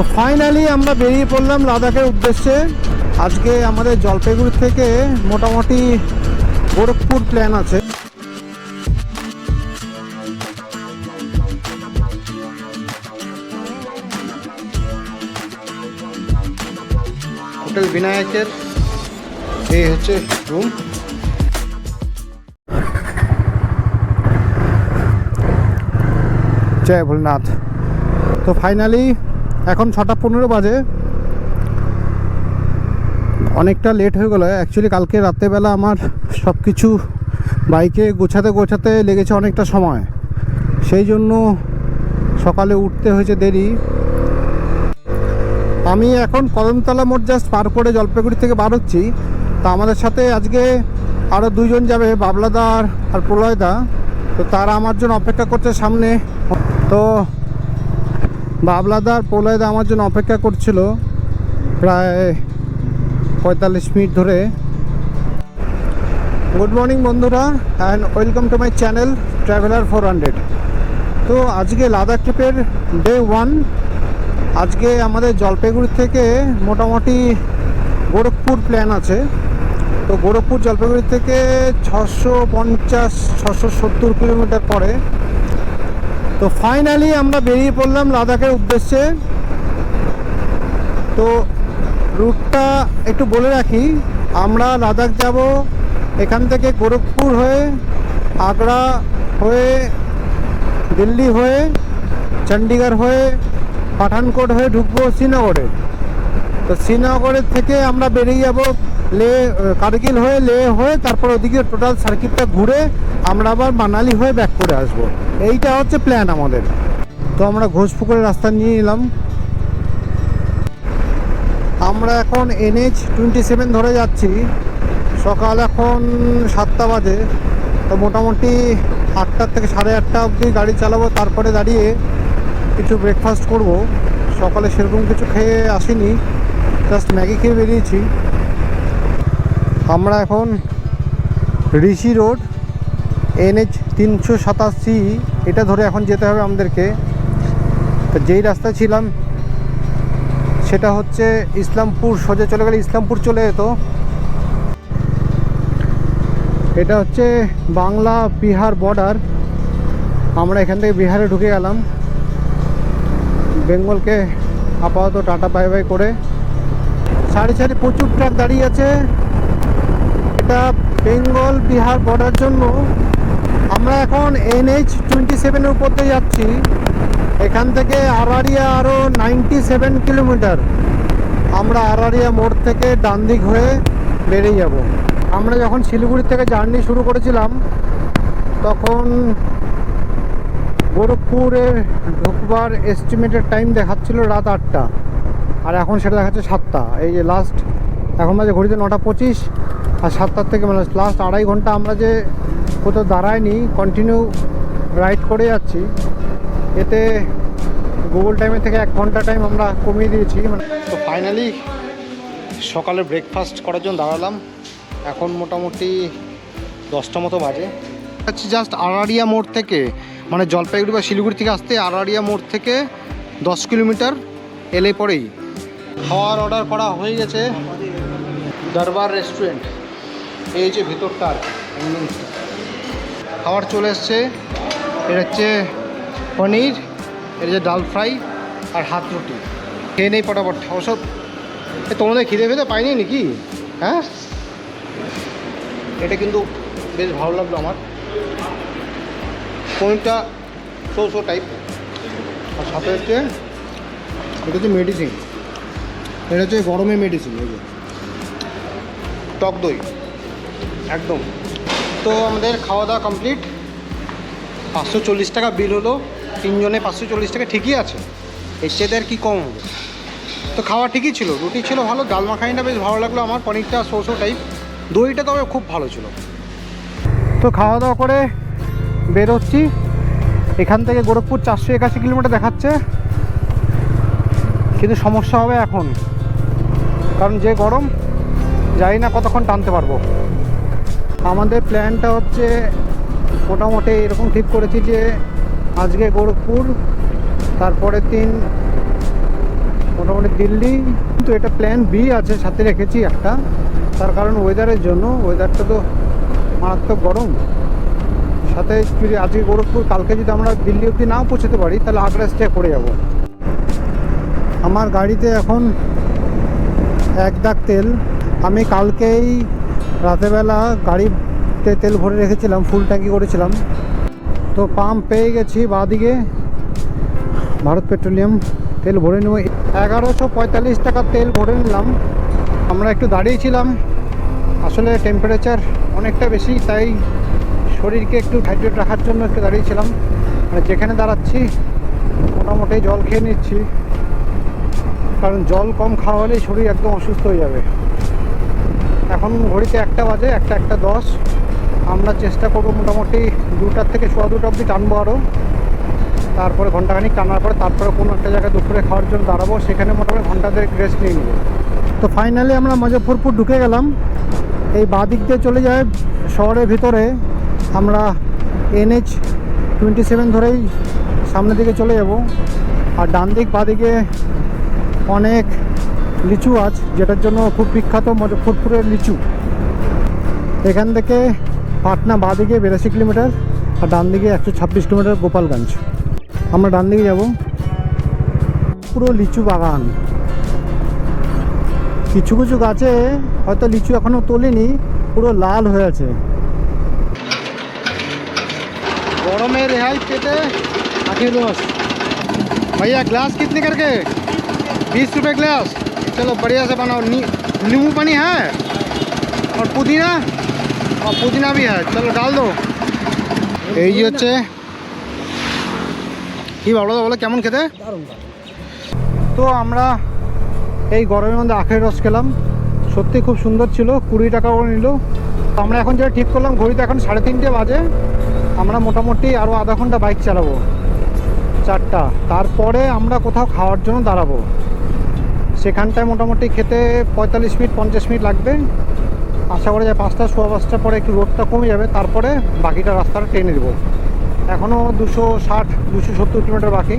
তো ফাইনালি আমরা বেরিয়ে পড়লাম লাদাখের উদ্দেশ্যে। আজকে আমাদের জলপাইগুড়ি থেকে মোটামুটি গোরখপুর প্ল্যান আছে। হোটেল বিনায়কের এই হচ্ছে রুম জয় ভোলনাথ। তো ফাইনালি এখন ছটা পনেরো বাজে। অনেকটা লেট হয়ে গেলো। অ্যাকচুয়ালি কালকে রাত্রেবেলা আমার সব কিছু বাইকে গোছাতে গোছাতে লেগেছে অনেকটা সময়। সেই জন্য সকালে উঠতে হয়েছে দেরি। আমি এখন কদমতলা মোড় জাস্ট পার করে জলপাইগুড়ি থেকে বার হচ্ছি। তা আমাদের সাথে আজকে আরও দুজন যাবে বাবলাদা আর- আর প্রলয়দা। তো তারা আমার জন্য অপেক্ষা করছে সামনে। তো বাবলাদা আর প্রলয়দা আমার জন্য অপেক্ষা করছিল প্রায় পঁয়তাল্লিশ মিনিট ধরে। গুড মর্নিং বন্ধুরা and welcome to my channel traveller four hundred তো আজকে লাদাখ ট্রিপের ডে ওয়ান আজকে আমাদের জলপাইগুড়ি থেকে মোটামুটি গোরখপুর প্ল্যান আছে। তো গোরখপুর জলপাইগুড়ি থেকে ছশো পঞ্চাশ, ছশো সত্তর কিলোমিটার পরে তো ফাইনালি আমরা বেরিয়ে পড়লাম লাদাখের উদ্দেশ্যে। তো রুটটা একটু বলে রাখি, আমরা লাদাখ যাব এখান থেকে গোরখপুর হয়ে, আগ্রা হয়ে, দিল্লি হয়ে চণ্ডীগড় হয়ে, পাঠানকোট হয়ে ঢুকবো শ্রীনগরে। তো শ্রীনগরের থেকে আমরা বেরিয়ে যাব লে কার্গিল হয়ে লে হয়ে তারপর ওদিকে টোটাল সার্কিটটা ঘুরে আমরা আবার মানালি হয়ে ব্যাক করে আসব। এইটা হচ্ছে প্ল্যান আমাদের। তো আমরা ঘোষপুকুরের রাস্তা নিয়ে নিলাম। আমরা এখন এনএইচ টোয়েন্টি সেভেন ধরে যাচ্ছি। সকাল এখন সাতটা বাজে। তো মোটামুটি আটটার থেকে সাড়ে আটটা অবধি গাড়ি চালাবো, তারপরে দাঁড়িয়ে কিছু ব্রেকফাস্ট করব। সকালে সেরকম কিছু খেয়ে আসিনি। জাস্ট ম্যাগি খেয়ে বেরিয়েছি। আমরা এখন ঋষি রোড, এনএইচ তিনশো সাতাশি, এটা ধরে এখন যেতে হবে আমাদেরকে। তো যেই রাস্তায় ছিলাম, সেটা হচ্ছে ইসলামপুর, সোজা চলে গেলে ইসলামপুর চলে যেত। এটা হচ্ছে বাংলা বিহার বর্ডার আমরা এখান থেকে বিহারে ঢুকে গেলাম। বেঙ্গলকে আপাতত টাটা বাই বাই করে। সাড়ে সারি প্রচুর ট্রাক দাঁড়িয়ে আছে। এটা বেঙ্গল, বিহার বর্ডার জন্য আমরা এখন এনএইচ টোয়েন্টি সেভেনের উপর দিয়ে যাচ্ছি। এখান থেকে আরারিয়া আরও নাইনটি সেভেন কিলোমিটার আমরা আরারিয়া মোড় থেকে ডান দিক হয়ে বেরিয়ে যাব। আমরা যখন শিলিগুড়ি থেকে জার্নি শুরু করেছিলাম, তখন গোরখপুরে ঢুকবার এস্টিমেটেড টাইম দেখাচ্ছিল রাত আটটা। আর এখন সেটা দেখাচ্ছে সাতটা। এই যে লাস্ট এখন বাজে ঘড়িতে নটা পঁচিশ। আর সাতটার থেকে মানে লাস্ট আড়াই ঘণ্টা আমরা যে কোথাও দাঁড়ায়নি কন্টিনিউ রাইড করে যাচ্ছি, এতে গুগল টাইমের থেকে এক ঘণ্টা টাইম আমরা কমিয়ে দিয়েছি মানে তো ফাইনালি সকালে ব্রেকফাস্ট করার জন্য দাঁড়ালাম। এখন মোটামুটি দশটা মতো বাজে। হচ্ছে জাস্ট আড়ারিয়া মোড় থেকে মানে জলপাইগুড়ি বা শিলিগুড়ি থেকে আসতে আড়ারিয়া মোড় থেকে দশ কিলোমিটার এলে পরেই। খাওয়ার অর্ডার করা হয়ে গেছে। দরবার রেস্টুরেন্ট এই যে ভিতরটা আর খাবার চলে এসছে। এটা হচ্ছে পনির, এটা হচ্ছে ডাল ফ্রাই আর হাত রুটি। খেয়ে নেই পটাপট, ওসব। তোমাদের খিদে ফিদে পাইনি নাকি? হ্যাঁ? এটা কিন্তু বেশ ভালো লাগল আমার। পনিরটা শো শো টাইপ আর সাথে হচ্ছে, এটা হচ্ছে মেডিসিন এটা হচ্ছে গরমের মেডিসিন এই যে। টক দই। একদম। তো আমাদের খাওয়া দাওয়া কমপ্লিট পাঁচশো চল্লিশ টাকা বিল হলো। তিনজনে পাঁচশো চল্লিশ টাকা ঠিকই আছে। চেয়ে আর কি কম হবে? তো খাওয়া ঠিকই ছিল, রুটি ছিল ভালো, ডাল মাখানিটা বেশ ভালো লাগল আমার, পনিরটা শো টাইপ দইটা তবে খুব ভালো ছিল। তো খাওয়া দাওয়া করে বেরোচ্ছি। এখান থেকে গোরখপুর চারশো একাশি কিলোমিটার দেখাচ্ছে। কিন্তু সমস্যা হবে এখন। কারণ যে গরম, জানি না কতক্ষণ টানতে পারব। আমাদের প্ল্যানটা হচ্ছে মোটামুটি এরকম ঠিক করেছি যে আজকে গোরখপুর, তারপরের দিন মোটামুটি দিল্লি। কিন্তু এটা প্ল্যান বি আছে, সাথে রেখেছি একটা। তার কারণ ওয়েদারের জন্য ওয়েদারটা তো মারাত্মক গরম। সাথে যদি আজকে গোরখপুর, কালকে যদি আমরা দিল্লি অবধি নাও পৌঁছতে পারি, তাহলে আগ্রা স্টে করে যাব। আমার গাড়িতে এখন এক দাগ তেল। আমি কালকেই রাতেরবেলা গাড়িতে তেল ভরে রেখেছিলাম ফুল ট্যাঙ্কি করেছিলাম। তো পাম্প পেয়ে গেছি বাদিকে। ভারত পেট্রোলিয়াম তেল ভরে নেব। এগারোশো পঁয়তাল্লিশ টাকার তেল ভরে নিলাম। আমরা একটু দাঁড়িয়েছিলাম আসলে টেম্পারেচার অনেকটা বেশি, তাই শরীরকে একটু হাইড্রেট রাখার জন্য একটু দাঁড়িয়েছিলাম মানে যেখানে দাঁড়াচ্ছি, মোটামুটি জল খেয়ে নিচ্ছি। কারণ জল কম খাওয়া হলেই শরীর একদম অসুস্থ হয়ে যাবে। এখন ঘড়িতে একটা বাজে, একটা একটা দশ। আমরা চেষ্টা করব মোটামুটি দুটার থেকে সোয়া দুটা অবধি টানবো আরও তারপরে ঘন্টাখানিক টানার পরে তারপরে কোনো একটা জায়গায় দুপুরে খাওয়ার জন্য দাঁড়াবো, সেখানে মোটামুটি ঘণ্টা দেড়েক রেস্ট নিয়ে নেব। তো ফাইনালি আমরা মুজফ্ফরপুর ঢুকে গেলাম। এই বাঁ দিক দিয়ে চলে যায় শহরের ভিতরে। আমরা এনএইচ টোয়েন্টি সেভেন ধরেই সামনের দিকে চলে যাব। আর ডান দিক বাঁ দিকে অনেক লিচু আজ যেটার জন্য খুব বিখ্যাত মুজফ্ফরপুরের লিচু এখান থেকে পাটনা বাঁ দিকে বিরাশি কিলোমিটার আর ডান দিকে একশো ছাব্বিশ কিলোমিটার গোপালগঞ্জ আমরা ডান দিকে যাব পুরো লিচু বাগান কিছু কিছু গাছে হয়তো লিচু এখনো তোলেনি পুরো লাল হয়ে আছে গরমে রেহাই পেতে আখের রস भैया ग्लास कितने करके बीस रुपए ग्लास चलो बढ़िया से बनाओ नी, नींबू पानी है और पुदीना और पुदीना भी है चलो डाल दो এই যে হচ্ছে কি বলো বলো কেমন খেতে তো আমরা এই গরমের মধ্যে আখের রস খেলাম সত্যি খুব সুন্দর ছিল কুড়ি টাকা করে নিল তো আমরা এখন যেটা ঠিক করলাম ঘড়িতে এখন সাড়ে তিনটে বাজে আমরা মোটামুটি আরও আধা ঘন্টা বাইক চালাবো চারটা তারপরে আমরা কোথাও খাওয়ার জন্য দাঁড়াবো সেখানটায় মোটামুটি খেতে পঁয়তাল্লিশ মিনিট পঞ্চাশ মিনিট লাগবে আশা করা যায় পাঁচটা সোয়া পাঁচটা পরে একটু রোদটা কমে যাবে তারপরে বাকিটা রাস্তাটা টেনে দেবো এখনও দুশো ষাট দুশো সত্তর কিলোমিটার বাকি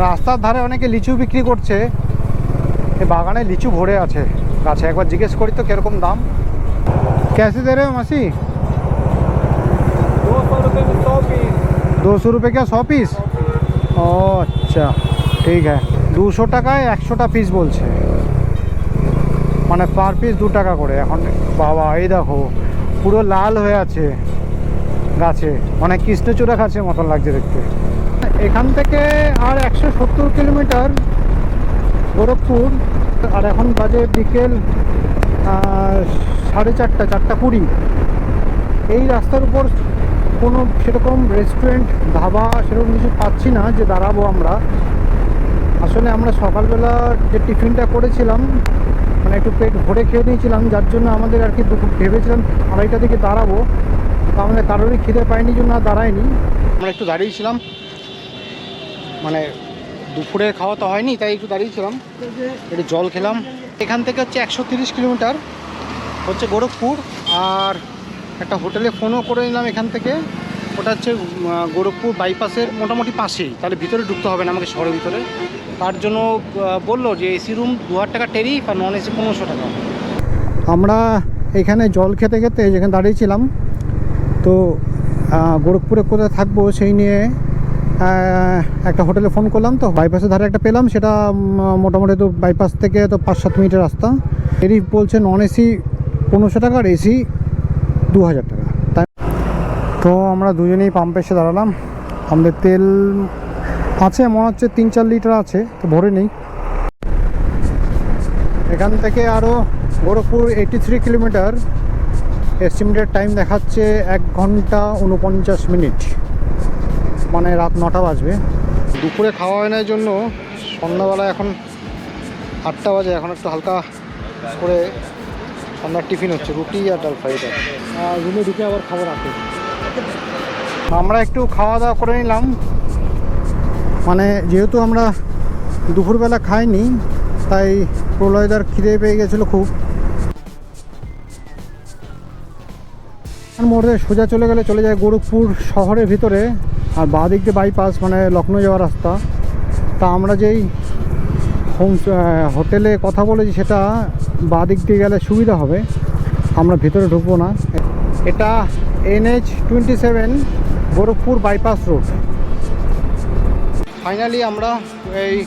রাস্তার ধারে অনেকে লিচু বিক্রি করছে এই বাগানে লিচু ভরে আছে গাছে একবার জিজ্ঞেস করি তো কিরকম দাম कैसे दे रहे हो मासी दो सौ रुपये में सौ पीस दो सौ रुपये क्या सौ পিস ও আচ্ছা ঠিক হ্যাঁ দুশো টাকায় একশোটা পিস বলছে। মানে পার পিস দু টাকা করে। এখন বাবা, এই দেখো, পুরো লাল হয়ে আছে গাছে। অনেক কৃষ্ণচূড়া গাছের মতন লাগছে দেখতে। এখান থেকে আর একশো সত্তর কিলোমিটার গোরখপুর, আর এখন বাজে বিকেল সাড়ে চারটা চারটা কুড়ি। এই রাস্তার উপর কোনো সেরকম রেস্টুরেন্ট ধাবা, সেরকম কিছু পাচ্ছি না যে দাঁড়াবো আমরা। আসলে আমরা সকালবেলা যে টিফিনটা করেছিলাম মানে একটু পেট ভরে খেয়ে নিয়েছিলাম, যার জন্য আমাদের আর কি ভেবেছিলাম আড়াইটা দিকে দাঁড়াবো। তো আমাদের কারোরই খিদে পাইনি জন্য আর দাঁড়ায়নি। আমরা একটু দাঁড়িয়েছিলাম। মানে দুপুরে খাওয়া তো হয়নি, তাই একটু দাঁড়িয়েছিলাম। একটু জল খেলাম। এখান থেকে হচ্ছে একশো কিলোমিটার হচ্ছে গোরখপুর। আর একটা হোটেলে ফোনও করে নিলাম এখান থেকে। ওটা হচ্ছে গোরখপুর বাইপাসের মোটামুটি পাশেই। তাহলে ভিতরে ঢুকতে হবে না আমাকে শহরের ভিতরে। তার জন্য বলল যে এসি রুম দু হাজার টাকা টেরিফ আর নন এসি পনেরোশো টাকা। আমরা এখানে জল খেতে খেতে যেখানে দাঁড়িয়েছিলাম তো গোরখপুরে কোথায় থাকব সেই নিয়ে একটা হোটেলে ফোন করলাম তো। বাইপাসের ধারে একটা পেলাম, সেটা মোটামুটি তো বাইপাস থেকে তো পাঁচ সাত মিনিটের রাস্তা। এরই বলছে নন এসি পনেরোশো টাকা আর এসি দু হাজার টাকা। তো আমরা দুজনেই পাম্পে এসে দাঁড়ালাম। আমাদের তেল আছে, মনে হচ্ছে তিন চার লিটার আছে, তো ভরে নেই। এখান থেকে আরও Gorakhpur eighty three kilometre estimated time দেখাচ্ছে এক ঘণ্টা উনপঞ্চাশ মিনিট মানে রাত নটা বাজবে। দুপুরে খাওয়া হয় না জন্য সন্ধ্যাবেলা এখন আটটা বাজে, এখন একটু হালকা করে সন্ধ্যার টিফিন হচ্ছে, রুটি আর ডাল ফ্রাই আর রুমে ঢুকে আবার খাবার রাখে আমরা একটু খাওয়া দাওয়া করে নিলাম। মানে যেহেতু আমরা দুপুরবেলা খাইনি, তাই প্রলয়দার খিদে পেয়ে গেছিল খুব। মোড়ে সোজা চলে গেলে চলে যায় গোরখপুর শহরের ভিতরে, আর বাঁ দিক দিয়ে বাইপাস মানে লখনৌ যাওয়ার রাস্তা। তা আমরা যেই হোম হোটেলে কথা বলেছি সেটা বাঁ দিক দিয়ে গেলে সুবিধা হবে। আমরা ভিতরে ঢুকবো না। এটা NH twenty seven Gorakhpur bypass road finally আমরা এই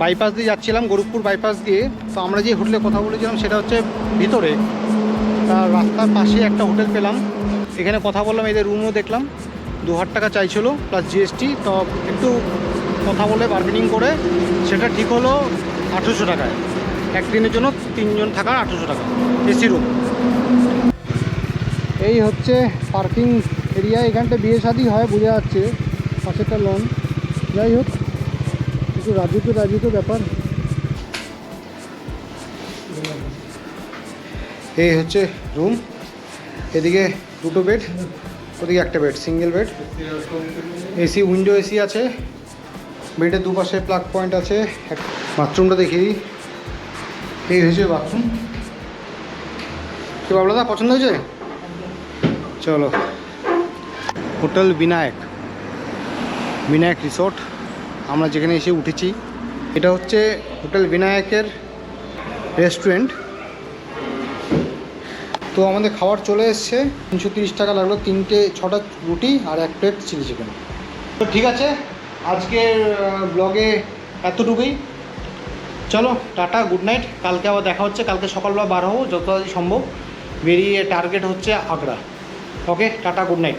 বাইপাস দিয়ে যাচ্ছিলাম গোরখপুর বাইপাস দিয়ে। তো আমরা যে হোটেলে কথা বলেছিলাম, সেটা হচ্ছে ভিতরে। তার রাস্তার পাশে একটা হোটেল পেলাম। এখানে কথা বললাম এদের রুমও দেখলাম। দু হাজার টাকা চাইছিল প্লাস জিএসটি তো একটু কথা বলে বার্গেনিং করে, সেটা ঠিক হলো আঠেরোশো টাকায়। একদিনের জন্য তিনজন থাকা আঠেরোশো টাকা। এসি রুম এই হচ্ছে পার্কিং এরিয়া, এখানটা বিয়ে শাদি হয় বোঝা যাচ্ছে, পাশেরটা লন যাই হোক, একটু রাজুকে রাজুকে ব্যাপার। এই হচ্ছে রুম এদিকে দুটো বেড ওদিকে একটা bed single bed AC window AC আছে। বেডের দুপাশে প্লাগ পয়েন্ট আছে। বাথরুমটা দেখি এই হয়েছে বাথরুম কি বাবলাদা, পছন্দ হয়েছে? চলো। হোটেল বিনায়ক। বিনায়ক রিসোর্ট। আমরা যেখানে এসে উঠেছি, এটা হচ্ছে হোটেল বিনায়কের রেস্টুরেন্ট। তো আমাদের খাবার চলে এসছে। তিনশো টাকা লাগল, তিনটে, ছটা রুটি আর এক প্লেট চিলি চিকেন। তো ঠিক আছে, আজকের ব্লগে এতটুকুই। চলো, টাটা, গুড নাইট। কালকে আবার দেখা হচ্ছে, কালকে সকালবেলা বার হব যত সম্ভব। বেরিয়ে টার্গেট হচ্ছে Agra. Okay tata good night